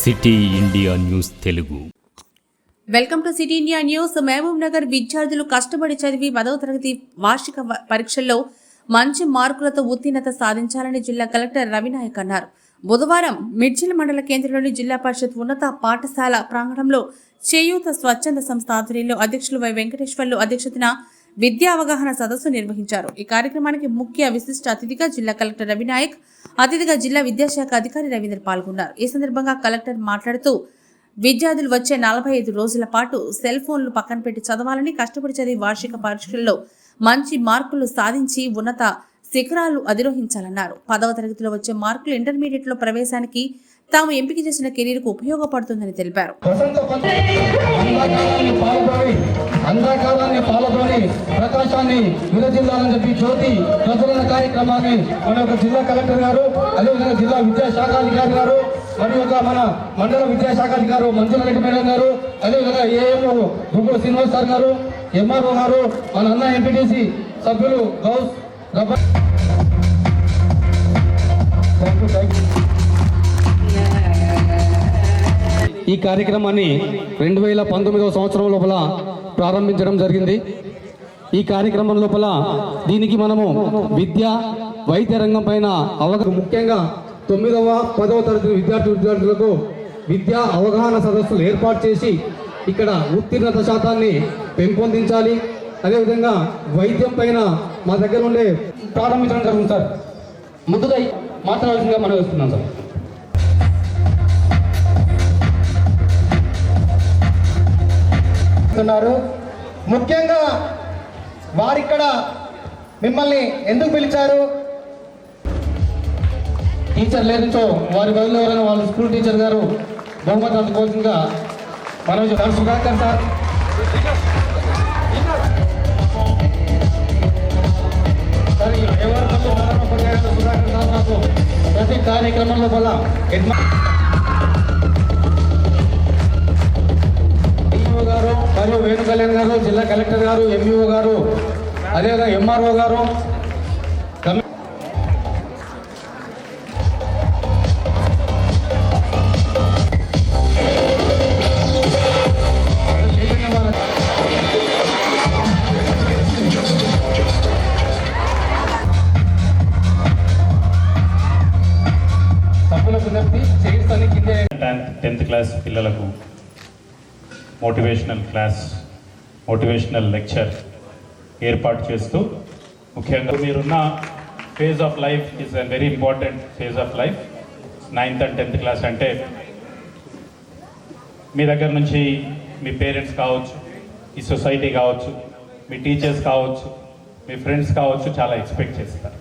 City India news Telugu. Welcome to city India news. Mahbubnagar విద్యార్థులు కష్టపడి చదివి పదవ తరగతి వార్షిక పరీక్షల్లో మంచి మార్కులతో ఉత్తీర్ణత సాధించాలని జిల్లా కలెక్టర్ రవినాయక్ అన్నారు. బుధవారం మిడ్జిల్ మండల కేంద్రంలోని జిల్లా పరిషత్ ఉన్నత పాఠశాల ప్రాంగణంలో చేయూత స్వచ్ఛంద సంస్థ ఆధ్వర్యంలో అధ్యక్షులు వై వెంకటేశ్వర్లు అధ్యక్షతన విద్యా అవగాహన సదస్సు నిర్వహించారు. ఈ కార్యక్రమానికి ముఖ్య విశిష్ట అతిథిగా జిల్లా కలెక్టర్ రవినాయక్ అతిథిగా జిల్లా విద్యాశాఖ అధికారి రవీంద్ర పాల్గొన్నారు. ఈ సందర్భంగా కలెక్టర్ మాట్లాడుతూ విద్యార్థులు వచ్చే నలభై ఐదు రోజుల పాటు సెల్ ఫోన్లు పక్కన పెట్టి చదవాలని కష్టపడి చదివి వార్షిక పరీక్షల్లో మంచి మార్కులు సాధించి ఉన్నత శిఖరాలు అధిరోహించాలన్నారు. పదవ తరగతిలో వచ్చే మార్కులు ఇంటర్మీడియట్లో ప్రవేశానికి తాము ఎంపిక చేసిన కెరీర్కు ఉపయోగపడుతుందని తెలిపారు. వసంత పంచమి అంధకారాన్ని పాల్గొని ప్రకాశాన్ని విరజిల్లాలని చెప్పి జ్యోతి ప్రచురణ కార్యక్రమాన్ని మన యొక్క జిల్లా కలెక్టర్ గారు అదేవిధంగా జిల్లా విద్యాశాఖాధికారి గారు మరియు ఒక మన మండల విద్యాశాఖాధికారి మంజుల రెడ్డి మేడం గారు అదేవిధంగా ఏఎంఓ గుంటూరు శ్రీనివాస్ సార్ గారు ఎంఆర్ఓ గారు మన అన్న ఎంపీటీసీ సభ్యులు గౌస్ రబ్బర్ థ్యాంక్ యూ థ్యాంక్ యూ ఈ కార్యక్రమాన్ని రెండు వేల పంతొమ్మిదవ సంవత్సరం లోపల ప్రారంభించడం జరిగింది. ఈ కార్యక్రమం లోపల దీనికి మనము విద్య వైద్య రంగం పైన అవగాహన ముఖ్యంగా తొమ్మిదవ పదవ తరగతి విద్యార్థి విద్యార్థులకు విద్యా అవగాహన సదస్సులు ఏర్పాటు చేసి ఇక్కడ ఉత్తీర్ణత శాతాన్ని పెంపొందించాలి. అదేవిధంగా వైద్యం పైన మా దగ్గర ఉండే ప్రారంభించడం జరుగుతుంది సార్. ముందుగా మాట్లాడాల్సిందిగా మనం వేస్తున్నాం సార్. చేస్తున్నారు ముఖ్యంగా వారిక్కడ మిమ్మల్ని ఎందుకు పిలిచారు? టీచర్ లేనితో వారి బదులు ఎవరైనా వాళ్ళ స్కూల్ టీచర్ గారు బహుమతి అందుకోవాల్సిందిగా మనం గారు సుధాకర్ సార్. ఎవరు సుధాకర్ సార్ నాకు ప్రతి కార్యక్రమంలో వల్ల మరియు వేణు కళ్యాణ్ గారు జిల్లా కలెక్టర్ గారు ఎంఈఓ గారు అదేవిధంగా ఎంఆర్ఓ గారు. చైర్స్ అన్ని టెన్త్ క్లాస్ పిల్లలకు మోటివేషనల్ క్లాస్ మోటివేషనల్ లెక్చర్ ఏర్పాటు చేస్తూ ముఖ్యంగా మీరున్న phase of life is a very important phase of life ninth and tenth class అంటే మీ దగ్గర నుంచి మీ పేరెంట్స్ కావచ్చు ఈ సొసైటీ కావచ్చు మీ టీచర్స్ కావచ్చు మీ ఫ్రెండ్స్ కావచ్చు చాలా ఎక్స్పెక్ట్ చేస్తారు.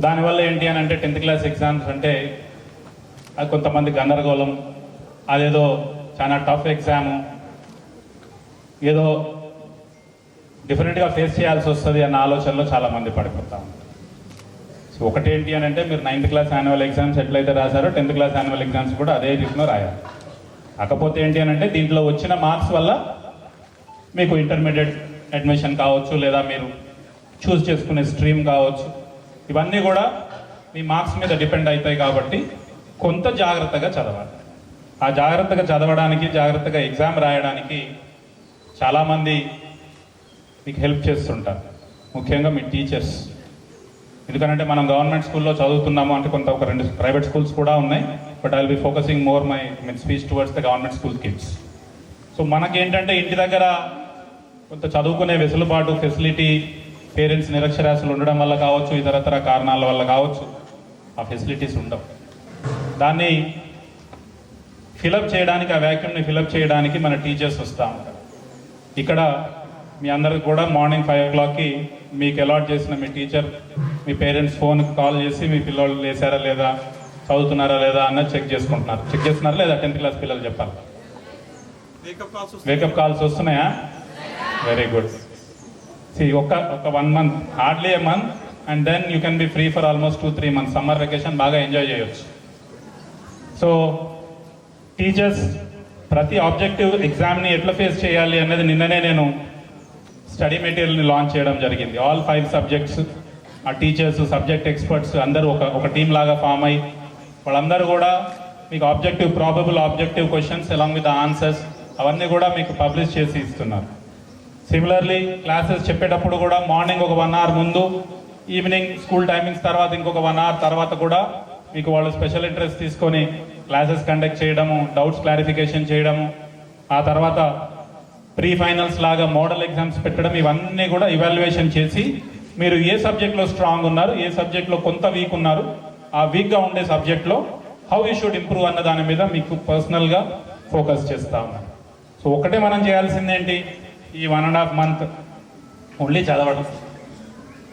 దానివల్ల ఏంటి అని అంటే టెన్త్ క్లాస్ ఎగ్జామ్స్ అంటే కొంతమంది గందరగోళం అదేదో చాలా టఫ్ ఎగ్జాము ఏదో డిఫరెంట్గా ఫేస్ చేయాల్సి వస్తుంది అన్న ఆలోచనలో చాలామంది పడిపోతా ఉంటారు. సో ఒకటేంటి అని అంటే మీరు నైన్త్ క్లాస్ యాన్యువల్ ఎగ్జామ్స్ ఎట్లయితే రాశారో టెన్త్ క్లాస్ యాన్యువల్ ఎగ్జామ్స్ కూడా అదే రీతిలో రాయాలి. కాకపోతే ఏంటి అని అంటే దీంట్లో వచ్చిన మార్క్స్ వల్ల మీకు ఇంటర్మీడియట్ అడ్మిషన్ కావచ్చు లేదా మీరు చూస్ చేసుకునే స్ట్రీమ్ కావచ్చు. ఇవన్నీ కూడా మీ మార్క్స్ మీద డిపెండ్ అవుతాయి కాబట్టి కొంత జాగ్రత్తగా చదవాలి. ఆ జాగ్రత్తగా చదవడానికి జాగ్రత్తగా ఎగ్జామ్ రాయడానికి చాలామంది మీకు హెల్ప్ చేస్తుంటారు. ముఖ్యంగా మీ టీచర్స్. ఎందుకంటే మనం గవర్నమెంట్ స్కూల్లో చదువుతున్నాము అంటే కొంత ఒక రెండు ప్రైవేట్ స్కూల్స్ కూడా ఉన్నాయి but I will be focusing more my mean speech towards the government school kids. So మనకేంటంటే ఇంటి దగ్గర కొంత చదువుకునే వెసులుబాటు ఫెసిలిటీ పేరెంట్స్ నిరక్షరాస్యులు ఉండడం వల్ల కావచ్చు ఇతరతర కారణాల వల్ల కావచ్చు ఆ ఫెసిలిటీస్ ఉండవు. దాన్ని ఫిలప్ చేయడానికి ఆ వ్యాక్యూమ్ని ఫిలప్ చేయడానికి మన టీచర్స్ వస్తూ ఉంటారు. ఇక్కడ మీ అందరికి కూడా మార్నింగ్ ఫైవ్ ఓ క్లాక్కి మీకు అలాట్ చేసిన మీ టీచర్ మీ పేరెంట్స్ ఫోన్కి కాల్ చేసి మీ పిల్లలు లేసారా లేదా చదువుతున్నారా లేదా అన్నది చెక్ చేసుకుంటున్నారు. చెక్ చేస్తున్నారా లేదా? టెన్త్ క్లాస్ పిల్లలు చెప్పాలి. వేకప్ కాల్స్ వస్తున్నాయా? వెరీ గుడ్ సి ఒక ఒక one month hardly a month and then you can be free for almost two three months summer vacation బాగా ఎంజాయ్ చేయొచ్చు. సో టీచర్స్ ప్రతి ఆబ్జెక్టివ్ ఎగ్జామ్ని ఎట్లా ఫేస్ చేయాలి అనేది నిన్ననే నేను స్టడీ మెటీరియల్ని లాంచ్ చేయడం జరిగింది. ఆల్ ఫైవ్ సబ్జెక్ట్స్ ఆ టీచర్స్ సబ్జెక్ట్ ఎక్స్పర్ట్స్ అందరూ ఒక ఒక టీం లాగా ఫామ్ అయ్యి వాళ్ళందరూ కూడా మీకు objective probable objective questions along with answers అవన్నీ కూడా మీకు పబ్లిష్ చేసి ఇస్తున్నారు. సిమిలర్లీ క్లాసెస్ చెప్పేటప్పుడు కూడా మార్నింగ్ ఒక వన్ అవర్ ముందు ఈవినింగ్ స్కూల్ టైమింగ్స్ తర్వాత ఇంకొక వన్ అవర్ తర్వాత కూడా మీకు వాళ్ళు స్పెషల్ ఇంట్రెస్ట్ తీసుకొని క్లాసెస్ కండక్ట్ చేయడము డౌట్స్ క్లారిఫికేషన్ చేయడము ఆ తర్వాత ప్రీ ఫైనల్స్ లాగా మోడల్ ఎగ్జామ్స్ పెట్టడం ఇవన్నీ కూడా ఇవాల్యుయేషన్ చేసి మీరు ఏ సబ్జెక్ట్లో స్ట్రాంగ్ ఉన్నారు ఏ సబ్జెక్ట్లో కొంత వీక్ ఉన్నారు ఆ వీక్గా ఉండే సబ్జెక్ట్లో హౌ యూ షుడ్ ఇంప్రూవ్ అన్న దాని మీద మీకు పర్సనల్గా ఫోకస్ చేస్తా ఉన్నారు సో ఒకటే మనం చేయాల్సిందేంటి ఈ one and half month only చదవడం.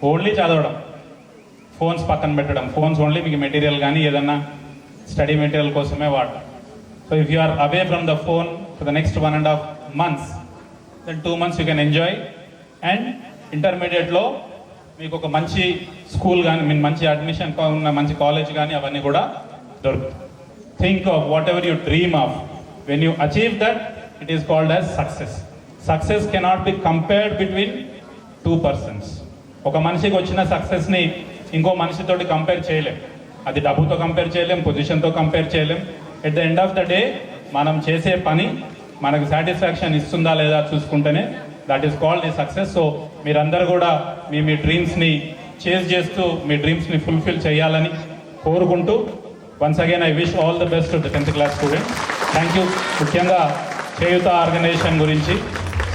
ఓన్లీ చదవడం. ఫోన్స్ పక్కన పెట్టడం. ఫోన్స్ ఓన్లీ మీకు మెటీరియల్ కానీ ఏదన్నా స్టడీ మెటీరియల్ కోసమే వాడతాం so if you are away from the phone for the next one and half months then two months you can enjoy and ఇంటర్మీడియట్లో మీకు ఒక మంచి స్కూల్ కానీ మీన్ మంచి అడ్మిషన్ ఉన్న మంచి కాలేజ్ కానీ అవన్నీ కూడా దొరుకుతాయి. Think of whatever you dream of when you achieve that it is called as success success cannot be compared between two persons ఒక మనిషికి వచ్చిన సక్సెస్ని ఇంకో మనిషితోటి కంపేర్ చేయలేము అది డబ్బుతో కంపేర్ చేయలేం పొజిషన్తో కంపేర్ చేయలేం. At the end of the day మనం చేసే పని మనకు సాటిస్ఫాక్షన్ ఇస్తుందా లేదా చూసుకుంటేనే దట్ ఈస్ కాల్డ్ ఈ సక్సెస్ సో మీరందరూ కూడా మీ మీ డ్రీమ్స్ని చేజ్ చేస్తూ మీ డ్రీమ్స్ని ఫుల్ఫిల్ చేయాలని కోరుకుంటూ once again I wish all the best the tenth class students thank you ముఖ్యంగా చేయుత ఆర్గనైజేషన్ గురించి.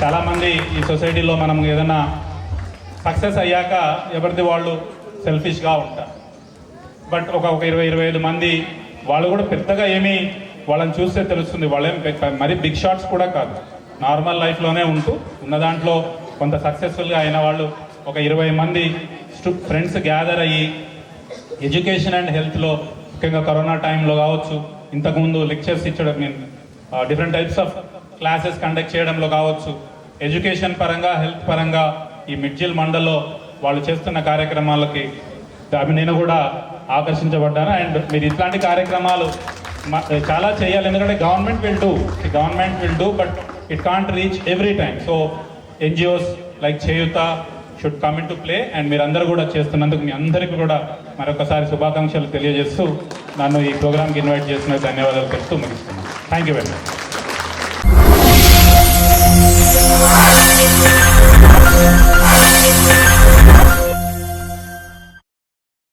చాలామంది ఈ సొసైటీలో మనం ఏదైనా సక్సెస్ అయ్యాక ఎవరిది వాళ్ళు సెల్ఫిష్గా ఉంటారు. బట్ ఒక ఒక ఇరవై ఇరవై ఐదు మంది వాళ్ళు కూడా పెద్దగా ఏమీ వాళ్ళని చూస్తే తెలుస్తుంది. వాళ్ళేం మరి బిగ్ షాట్స్ కూడా కాదు. నార్మల్ లైఫ్లోనే ఉంటూ ఉన్న దాంట్లో కొంత సక్సెస్ఫుల్గా అయిన వాళ్ళు ఒక ఇరవై మంది ఫ్రెండ్స్ గ్యాదర్ అయ్యి ఎడ్యుకేషన్ అండ్ హెల్త్లో ముఖ్యంగా కరోనా టైంలో కావచ్చు ఇంతకుముందు lectures ఇచ్చడం mean different types of classes conduct చేయడంలో కావచ్చు ఎడ్యుకేషన్ పరంగా హెల్త్ పరంగా ఈ మిడ్జిల్ మండల్లో వాళ్ళు చేస్తున్న కార్యక్రమాలకి అవి నేను కూడా ఆకర్షించబడ్డాను అండ్ మీరు ఇట్లాంటి కార్యక్రమాలు చాలా చేయాలి. ఎందుకంటే government will do government will do but it can't reach every time so NGOs like Cheyutha should come in to play and మీరందరూ కూడా చేస్తున్నందుకు మీ అందరికీ కూడా మరొకసారి శుభాకాంక్షలు తెలియజేస్తూ నన్ను ఈ ప్రోగ్రామ్కి ఇన్వైట్ చేసిన ధన్యవాదాలు తెలుస్తూ ముగిస్తున్నాను. Thank you very much